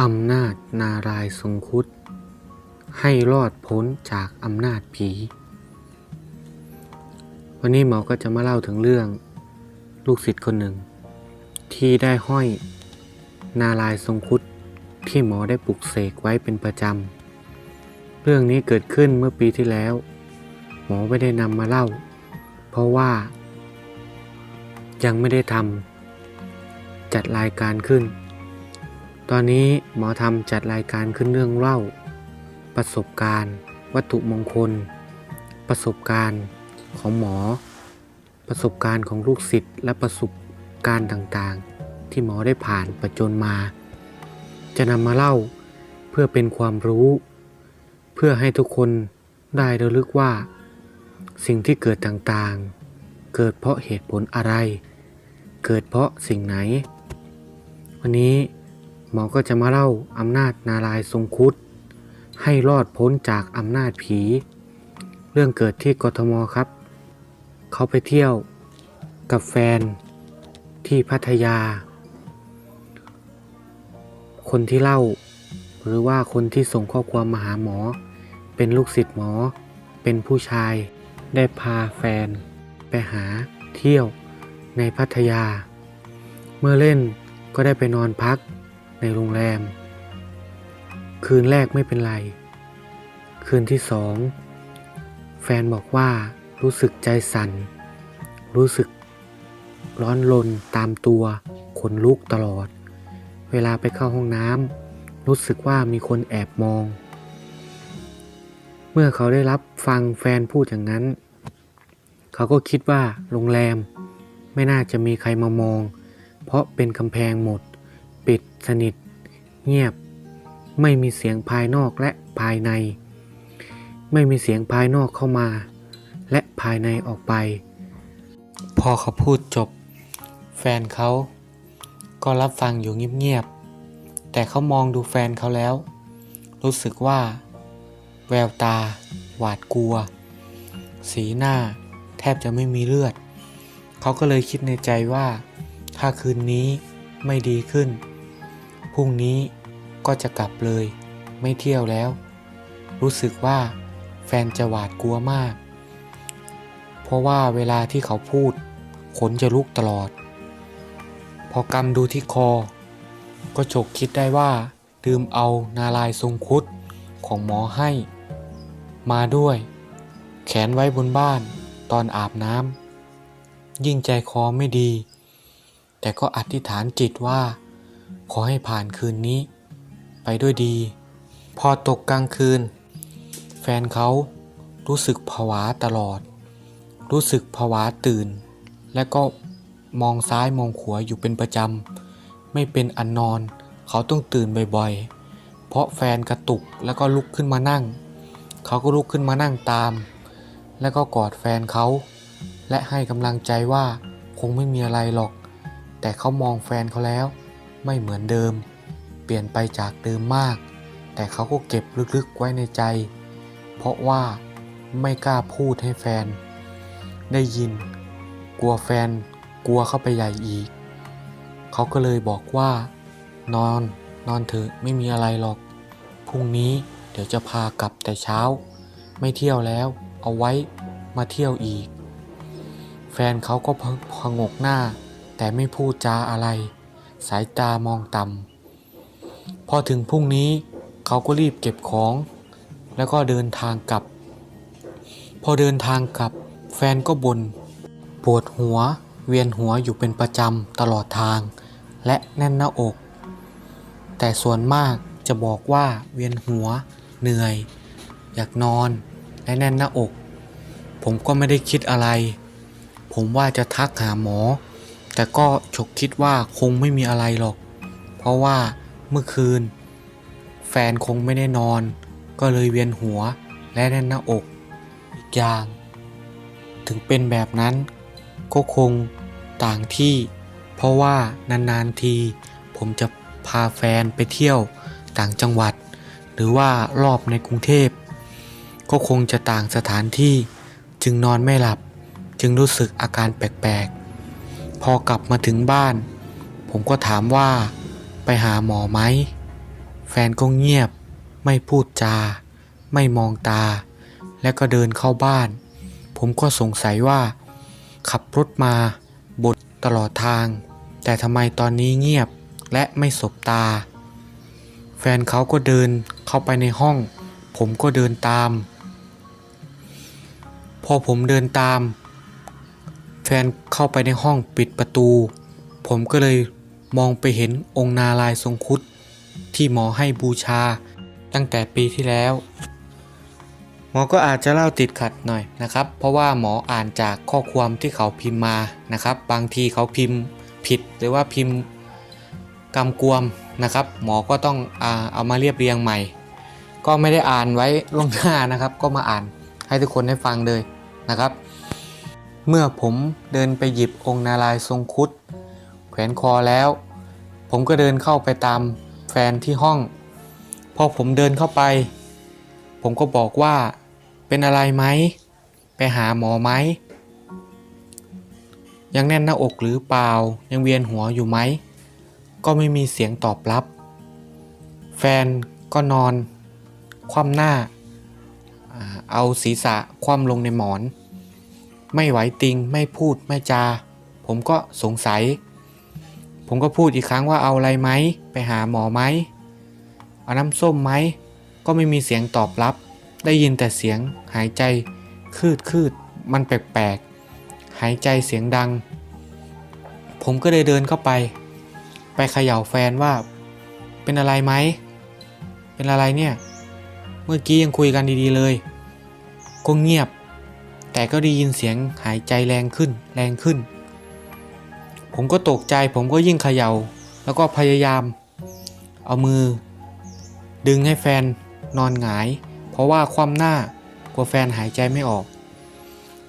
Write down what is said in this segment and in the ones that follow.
อำนาจนารายทรงคุดให้รอดพ้นจากอำนาจผี วันนี้หมอก็จะมาเล่าถึงเรื่องลูกศิษย์คนหนึ่ง ที่ได้ห้อยนารายทรงคุดที่หมอได้ปลุกเสกไว้เป็นประจำ เรื่องนี้เกิดขึ้นเมื่อปีที่แล้ว หมอไม่ได้นำมาเล่า เพราะว่า ยังไม่ได้ทำจัดรายการขึ้น ตอนนี้หมอทำจัดรายการขึ้นเรื่องเล่า ประสบการณ์ วัตถุมงคล ประสบการณ์ของหมอ ประสบการณ์ของลูกศิษย์และประสบการณ์ต่างๆ ที่หมอได้ผ่านประจนมา จะนำมาเล่าเพื่อเป็นความรู้ เพื่อให้ทุกคนได้ระลึกว่า สิ่งที่เกิดต่างๆ เกิดเพราะเหตุผลอะไร เกิดเพราะสิ่งไหน วันนี้ หมอก็จะมาเล่าอำนาจนารายทรงคุดให้รอดพ้นจากอำนาจผี เรื่องเกิดที่กทมครับ เขาไปเที่ยวกับแฟนที่พัทยา คนที่เล่า หรือว่าคนที่ส่งข้อความมาหาหมอ เป็นลูกศิษย์หมอ เป็นผู้ชาย ได้พาแฟน ไปหาเที่ยวในพัทยา เมื่อเล่นก็ได้ไปนอนพัก ในโรงแรม คืนแรกไม่เป็นไร คืนที่สอง แฟนบอกว่ารู้สึกใจสั่น รู้สึกร้อนรนตามตัว ขนลุกตลอด เวลาไปเข้าห้องน้ำรู้สึกว่ามีคนแอบมอง เมื่อเขาได้รับฟังแฟนพูดอย่างนั้น เขาก็คิดว่าโรงแรมไม่น่าจะมีใครมามอง เพราะเป็นกำแพงหมด ปิดสนิท เงียบ ไม่มีเสียงภายนอกและภายใน ไม่มีเสียงภายนอกเข้ามา และภายในออกไป พอเขาพูดจบ แฟนเขาก็รับฟังอยู่เงียบๆ แต่เขามองดูแฟนเขาแล้ว รู้สึกว่า แววตา หวาดกลัว สีหน้า แทบจะไม่มีเลือด เขาก็เลยคิดในใจว่า ถ้าคืนนี้ไม่ดีขึ้น รุ่งนี้ก็จะกลับเลย ไม่เที่ยวแล้ว รู้สึกว่าแฟนจะหวาดกลัวมาก เพราะว่าเวลาที่เขาพูด ขนจะลุกตลอด พอกำดูที่คอ ก็ฉกคิดได้ว่าลืมเอานารายทรงคุดของหมอให้ มาด้วย แขนไว้บนบ้านตอนอาบน้ำยิ่งใจคอไม่ดี แต่ก็อธิษฐานจิตว่า ขอให้ผ่านคืนนี้ ไปด้วยดี พอตกกลางคืน แฟนเขารู้สึกผวาตลอด รู้สึกผวาตื่น และก็มองซ้ายมองขวาอยู่เป็นประจำ ไม่เป็นอันนอน เขาต้องตื่นบ่อยๆ เพราะแฟนกระตุกแล้วก็ลุกขึ้นมานั่ง เขาก็ลุกขึ้นมานั่งตาม แล้วก็กอดแฟนเขา และให้กำลังใจว่าคงไม่มีอะไรหรอก แต่เขามองแฟนเขาแล้ว ไม่เหมือนเดิม เปลี่ยนไปจากเดิมมาก แต่เขาก็เก็บลึกๆไว้ในใจ เพราะว่าไม่กล้าพูดให้แฟน ได้ยิน กลัวแฟน กลัวเข้าไปใหญ่อีก เขาก็เลยบอกว่า นอน นอนเถอะไม่มีอะไรหรอก พรุ่งนี้เดี๋ยวจะพากลับแต่เช้า ไม่เที่ยวแล้ว เอาไว้มาเที่ยวอีก แฟนเขาก็พงกหน้า แต่ไม่พูดจาอะไร สายตามองต่ำพอถึงพรุ่งนี้เขาก็รีบเก็บของ แล้วก็เดินทางกลับ พอเดินทางกลับ แฟนก็บน่นปวดหัวเวียนหัวอยู่เป็นประจำตลอดทาง และแน่นหน้าอก แต่ส่วนมากจะบอกว่าเวียนหัว เหนื่อย อยากนอนและแน่นหน้าอก ผมก็ไม่ได้คิดอะไร ผมว่าจะทักหาหมอ แต่ก็ฉกคิดว่าคงไม่มีอะไรหรอก เพราะว่าเมื่อคืน แฟนคงไม่ได้นอน ก็เลยเวียนหัวและแน่นหน้าอก อีกอย่าง ถึงเป็นแบบนั้น ก็คงต่างที่ เพราะว่านานๆที ผมจะพาแฟนไปเที่ยวต่างจังหวัด หรือว่ารอบในกรุงเทพ ก็คงจะต่างสถานที่จึงนอนไม่หลับ จึงรู้สึกอาการแปลก พอกลับมาถึงบ้าน ผมก็ถามว่าไปหาหมอไหม แฟนก็เงียบ ไม่พูดจา ไม่มองตา แล้วก็เดินเข้าบ้าน ผมก็สงสัยว่า ขับรถมาบดตลอดทาง แต่ทำไมตอนนี้เงียบและไม่สบตา แฟนเขาก็เดินเข้าไปในห้อง ผมก็เดินตาม พอผมเดินตาม ฟนเข้าไปในห้องปิดประตู ผมก็เลยมองไปเห็นองค์นาลายทรงคุดที่หมอให้บูชาตั้งแต่ปีที่แล้ว หมอก็อาจจะเล่าติดขัดหน่อยนะครับ เพราะว่าหมออ่านจากข้อความที่เขาพิมพ์มานะครับ บางทีเขาพิมพ์ผิดหรือว่าพิมพ์กำกวมนะครับ หมอก็ต้องอเอามาเรียบเรียงใหม่ ก็ไม่ได้อ่านไว้ล่วงหน้านะครับ ก็มาอ่านให้ทุกคนได้ฟังเลยนะครับ เมื่อผมเดินไปหยิบองค์นาลายทรงคุดแขวนคอแล้ว ผมก็เดินเข้าไปตามแฟนที่ห้อง พอผมเดินเข้าไป ผมก็บอกว่าเป็นอะไรไหม ไปหาหมอไหม ยังแน่นหน้าอกหรือเปล่า ยังเวียนหัวอยู่ไหม ก็ไม่มีเสียงตอบรับ แฟนก็นอน คว่ำหน้า เอาศีรษะคว่ำลงในหมอน ไม่ไหวติงไม่พูดไม่จา ผมก็สงสัย ผมก็พูดอีกครั้งว่าเอาอะไรไหม ไปหาหมอไหมเอาน้ำส้มไหม ก็ไม่มีเสียงตอบรับ ได้ยินแต่เสียงหายใจคืดคืดมันแปลกๆ หายใจเสียงดัง ผมก็เลยเดินเข้าไป ไปเขย่าแฟนว่า เป็นอะไรไหม เป็นอะไรเนี่ย เมื่อกี้ยังคุยกันดีๆเลย ก็เงียบ แต่ก็ได้ยินเสียงหายใจแรงขึ้น แรงขึ้น ผมก็ตกใจผมก็ยิ่งเขยา่า แล้วก็พยายาม เอามือ ดึงให้แฟนนอนหงาย เพราะว่าความหน้ากลัวแฟนหายใจไม่ออก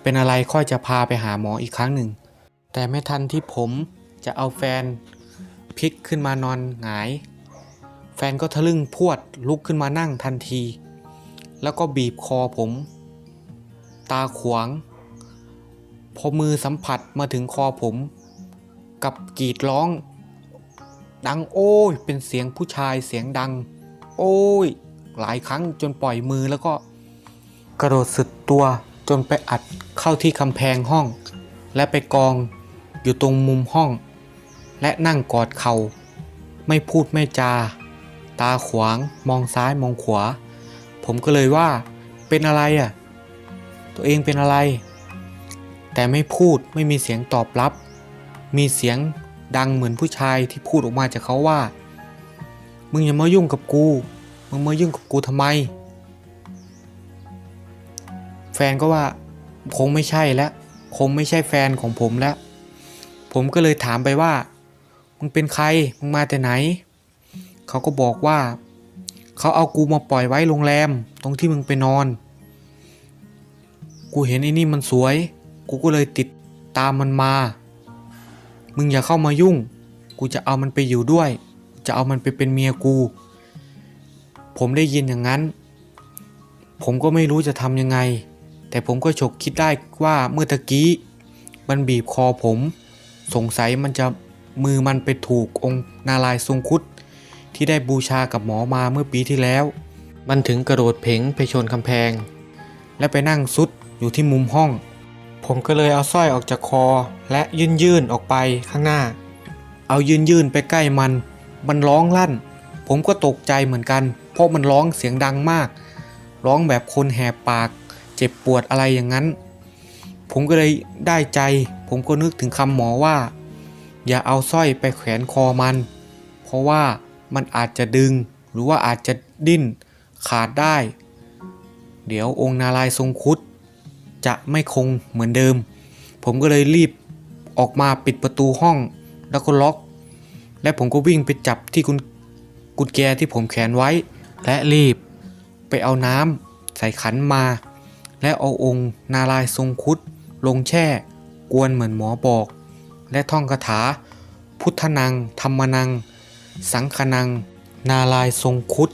เป็นอะไรค่อยจะพาไปหาหมออีกครั้งหนึ่ง แต่ไม่ทันที่ผมจะเอาแฟนพลิกขึ้นมานอนหงาย แฟนก็ทะลึ่งพวดลุกขึ้นมานั่งทันที แล้วก็บีบคอผม ตาขวาง พอมือสัมผัสมาถึงคอผม กับกรีดร้อง ดังโอ้ย เป็นเสียงผู้ชายเสียงดัง โอ้ย หลายครั้งจนปล่อยมือแล้วก็ กระโดดสุดตัวจนไปอัดเข้าที่กำแพงห้อง และไปกองอยู่ตรงมุมห้อง และนั่งกอดเขา่าไม่พูดไม่จา ตาขวาง มองซ้ายมองขวา ผมก็เลยว่าเป็นอะไรอะ ตัวเองเป็นอะไร แต่ไม่พูดไม่มีเสียงตอบรับ มีเสียงดังเหมือนผู้ชายที่พูดออกมาจากเขาว่า มึงอย่ามายุ่งกับกู มึงมายุ่งกับกูทำไม แฟนก็ว่าคงไม่ใช่แล้วคงไม่ใช่แฟนของผมแล้ว ผมก็เลยถามไปว่า มึงเป็นใคร มึงมาแต่ไหน เขาก็บอกว่า เขาเอากูมาปล่อยไว้โรงแรม ตรงที่มึงไปนอน กูเห็นไอ้นี่มันสวย กูก็เลยติดตามมันมา มึงอย่าเข้ามายุ่ง กูจะเอามันไปอยู่ด้วย จะเอามันไปเป็นเมียกู ผมได้ยินอย่างนั้น ผมก็ไม่รู้จะทำยังไง แต่ผมก็ฉกคิดได้ว่าเมื่อตะกี้ มันบีบคอผม สงสัยมันจะมือมันไปถูกองค์นาลายทรงคุดที่ได้บูชากับหมอมาเมื่อปีที่แล้ว มันถึงกระโดดเพ่งไปชนกำแพง และไปนั่งซุด อยู่ที่มุมห้อง ผมก็เลยเอาสร้อยออกจากคอ และยื่นยื่นๆออกไปข้างหน้า เอายื่นยื่นๆไปใกล้มัน มันร้องลั่น ผมก็ตกใจเหมือนกัน เพราะมันร้องเสียงดังมาก ร้องแบบคนแหบปาก เจ็บปวดอะไรอย่างนั้น ผมก็เลยได้ใจ ผมก็นึกถึงคำหมอว่า อย่าเอาสร้อยไปแขวนคอมัน เพราะว่ามันอาจจะดึง หรือว่าอาจจะดิ้นขาดได้ เดี๋ยวองค์นารายทรงคุด จะไม่คงเหมือนเดิม ผมก็เลยรีบออกมาปิดประตูห้องแล้วก็ล็อก และผมก็วิ่งไปจับที่กุญกุญแจที่ผมแขวนไว้ และรีบไปเอาน้ำใส่ขันมา และเอาองค์ นารายทรงคุด ลงแช่ กวนเหมือนหมอบอก และท่องคาถา พุทธนัง ธรรมนัง สังคนัง นาลายทรงคุด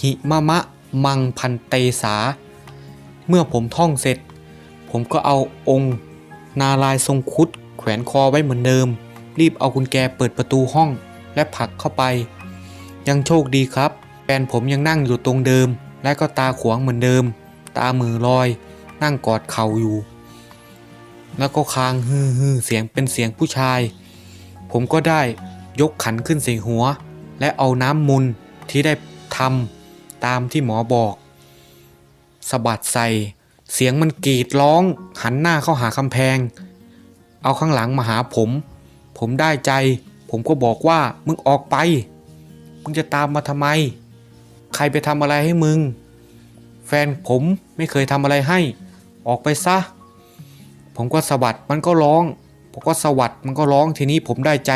หิมะมะ มังพันเตสา เมื่อผมท่องเสร็จ ผมก็เอาองค์ นาลายทรงคุด แขวนคอไว้เหมือนเดิม รีบเอากุญแจเปิดประตูห้องและผลักเข้าไป ยังโชคดีครับ แฟนผมยังนั่งอยู่ตรงเดิม และก็ตาขวางเหมือนเดิม ตามือลอย นั่งกอดเข่าอยู่ แล้วก็คางฮือฮือเสียงเป็นเสียงผู้ชาย ผมก็ได้ยกขันขึ้นใส่หัว และเอาน้ำมุนที่ได้ทำตามที่หมอบอกสะบัดใส่ เสียงมันกรีดร้อง หันหน้าเข้าหาคำแพง เอาข้างหลังมาหาผม ผมได้ใจ ผมก็บอกว่ามึงออกไป มึงจะตามมาทำไม ใครไปทำอะไรให้มึง แฟนผมไม่เคยทำอะไรให้ ออกไปซะ ผมก็สะบัดมันก็ร้อง ผมก็สวัดมันก็ร้องทีนี้ผมได้ใจ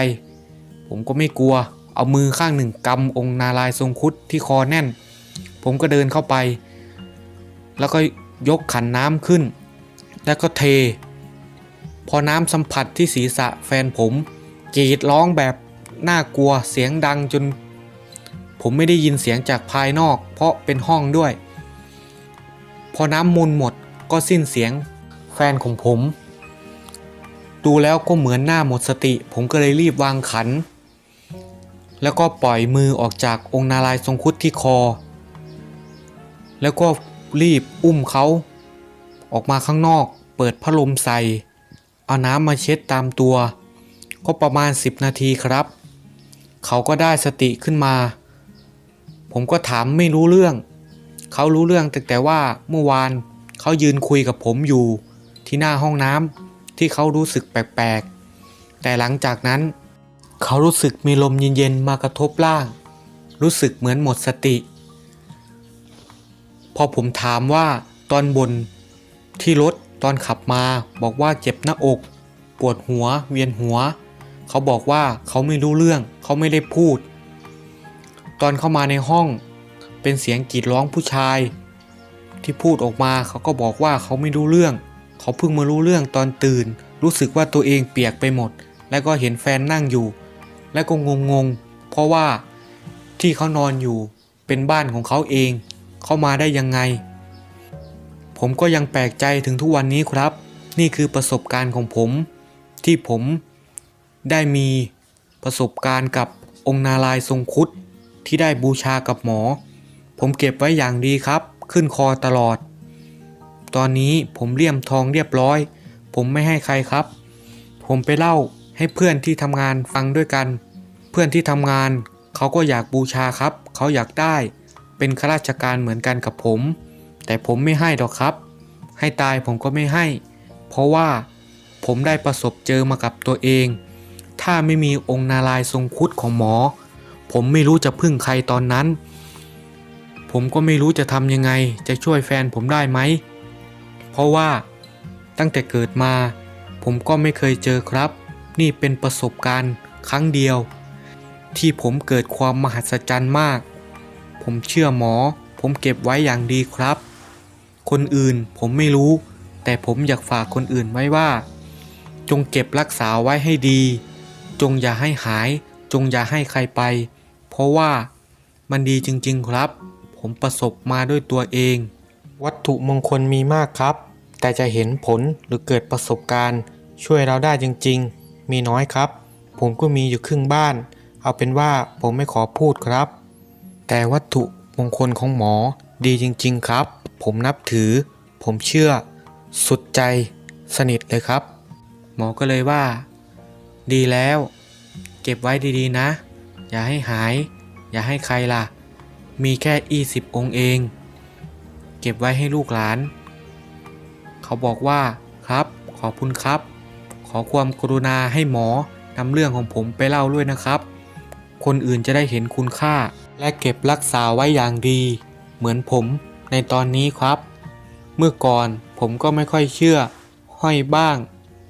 ผมก็ไม่กลัว เอามือข้างหนึ่งกำองค์นาลายทรงคุดที่คอแน่น ผมก็เดินเข้าไป แล้วก็ ยกขันน้ำขึ้น แล้วก็เท พอน้ำสัมผัสที่ศีรษะแฟนผมกรีดร้องแบบน่ากลัวเสียงดังจน ผมไม่ได้ยินเสียงจากภายนอก เพราะเป็นห้องด้วย พอน้ำมูลหมดก็สิ้นเสียงแฟนของผม ดูแล้วก็เหมือนหน้าหมดสติ ผมก็เลยรีบวางขัน แล้วก็ปล่อยมือออกจากองค์นาลายทรงครุฑที่คอ แล้วก็ รีบอุ้มเขา ออกมาข้างนอก เปิดพัดลมใส่ เอาน้ำมาเช็ดตามตัว ก็ประมาณ 10 นาทีครับ เขาก็ได้สติขึ้นมา ผมก็ถามไม่รู้เรื่อง เขารู้เรื่องแต่แต่ว่าเมื่อวานเขายืนคุยกับผมอยู่ ที่หน้าห้องน้ำที่เขารู้สึกแปลกๆ แต่หลังจากนั้น เขารู้สึกมีลมเย็นๆมากระทบร่าง รู้สึกเหมือนหมดสติ พอผมถามว่าตอนบนที่รถตอนขับมา บอกว่าเจ็บหน้าอก ปวดหัว เวียนหัว เขาบอกว่าเขาไม่รู้เรื่อง เขาไม่ได้พูด ตอนเข้ามาในห้อง เป็นเสียงกรีดร้องผู้ชาย ที่พูดออกมาเขาก็บอกว่าเขาไม่รู้เรื่อง เขาเพิ่งมารู้เรื่องตอนตื่น รู้สึกว่าตัวเองเปียกไปหมด แล้วก็เห็นแฟนนั่งอยู่ แล้วก็งงงๆเพราะว่าที่เขานอนอยู่เป็นบ้านของเขาเอง เข้ามาได้ยังไง ผมก็ยังแปลกใจถึงทุกวันนี้ครับ นี่คือประสบการณ์ของผม ที่ผมได้มีประสบการณ์กับองค์นาลายทรงคุดที่ได้บูชากับหมอ ผมเก็บไว้อย่างดีครับ ขึ้นคอตลอด ตอนนี้ผมเลี่ยมทองเรียบร้อย ผมไม่ให้ใครครับ ผมไปเล่าให้เพื่อนที่ทำงานฟังด้วยกัน เพื่อนที่ทำงานเขาก็อยากบูชาครับ เขาอยากได้ เป็นข้าราชการเหมือนกันกับผม แต่ผมไม่ให้หรอกครับ ให้ตายผมก็ไม่ให้ เพราะว่าผมได้ประสบเจอมากับตัวเอง ถ้าไม่มีองค์นาลายทรงคุดของหมอ ผมไม่รู้จะพึ่งใครตอนนั้น ผมก็ไม่รู้จะทำยังไงจะช่วยแฟนผมได้ไหม เพราะว่าตั้งแต่เกิดมา ผมก็ไม่เคยเจอครับ นี่เป็นประสบการณ์ครั้งเดียว ที่ผมเกิดความมหัศจรรย์มาก ผมเชื่อหมอ ผมเก็บไว้อย่างดีครับ คนอื่นผมไม่รู้ แต่ผมอยากฝากคนอื่นไว้ว่า จงเก็บรักษาไว้ให้ดี จงอย่าให้หาย จงอย่าให้ใครไป เพราะว่ามันดีจริงๆครับ ผมประสบมาด้วยตัวเอง วัตถุมงคลมีมากครับ แต่จะเห็นผลหรือเกิดประสบการณ์ ช่วยเราได้จริง ๆ มีน้อยครับ ผมก็มีอยู่ครึ่งบ้าน เอาเป็นว่าผมไม่ขอพูดครับ แต่วัตถุมงคลของหมอดีจริง ๆ ครับ ผมนับถือ ผมเชื่อ สุดใจ สนิทเลยครับ หมอก็เลยว่า ดีแล้ว เก็บไว้ดีๆนะ อย่าให้หาย อย่าให้ใครล่ะ มีแค่อีสิบองค์เอง เก็บไว้ให้ลูกหลาน เขาบอกว่าครับ ขอบคุณครับ ขอความกรุณาให้หมอนำเรื่องของผมไปเล่าด้วยนะครับ คนอื่นจะได้เห็นคุณค่า และเก็บรักษาไว้อย่างดี เหมือนผมในตอนนี้ครับ เมื่อก่อนผมก็ไม่ค่อยเชื่อ ห้อยบ้าง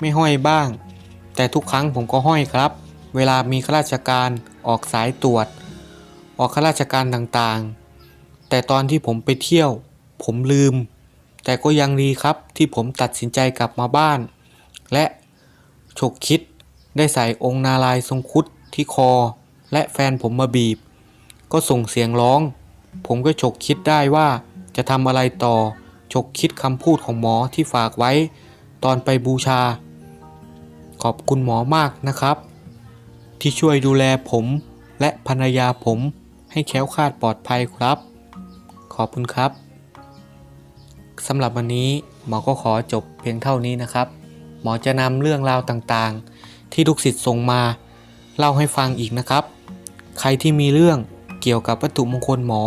ไม่ห้อยบ้าง แต่ทุกครั้งผมก็ห้อยครับ เวลามีข้าราชการออกสายตรวจ ออกข้าราชการต่างๆ แต่ตอนที่ผมไปเที่ยว ผมลืม แต่ก็ยังดีครับที่ผมตัดสินใจกลับมาบ้าน และฉกคิดได้ใส่องค์นาลายทรงคุดที่คอ และแฟนผมมาบีบ ก็ส่งเสียงร้อง ผมก็ฉกคิดได้ว่าจะทำอะไรต่อฉกคิดคำพูดของหมอที่ฝากไว้ ตอนไปบูชา ขอบคุณหมอมากนะครับ ที่ช่วยดูแลผมและภรรยาผมให้แค้วคาดปลอดภัยครับ ขอบคุณครับสำหรับวันนี้หมอก็ขอจบเพียงเท่านี้นะครับ หมอจะนำเรื่องราวต่างๆ ที่ลูกศิษย์ส่งมา เล่าให้ฟังอีกนะครับ ใครที่มีเรื่อง เกี่ยวกับวัตถุมงคลหมอ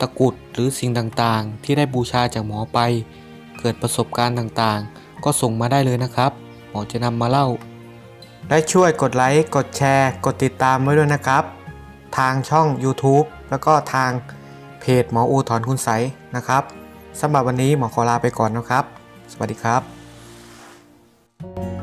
ตะกรุดหรือสิ่งต่างๆ ที่ได้บูชาจากหมอไป เกิดประสบการณ์ต่างๆ ก็ส่งมาได้เลยนะครับ หมอจะนำมาเล่าและช่วยกดไลค์ กดแชร์ กดติดตามไว้ด้วยนะครับ ทางช่อง YouTube แล้วก็ทางเพจหมออูถอนคุณใสนะครับสำหรับวันนี้หมอขอลาไปก่อนนะครับ สวัสดีครับ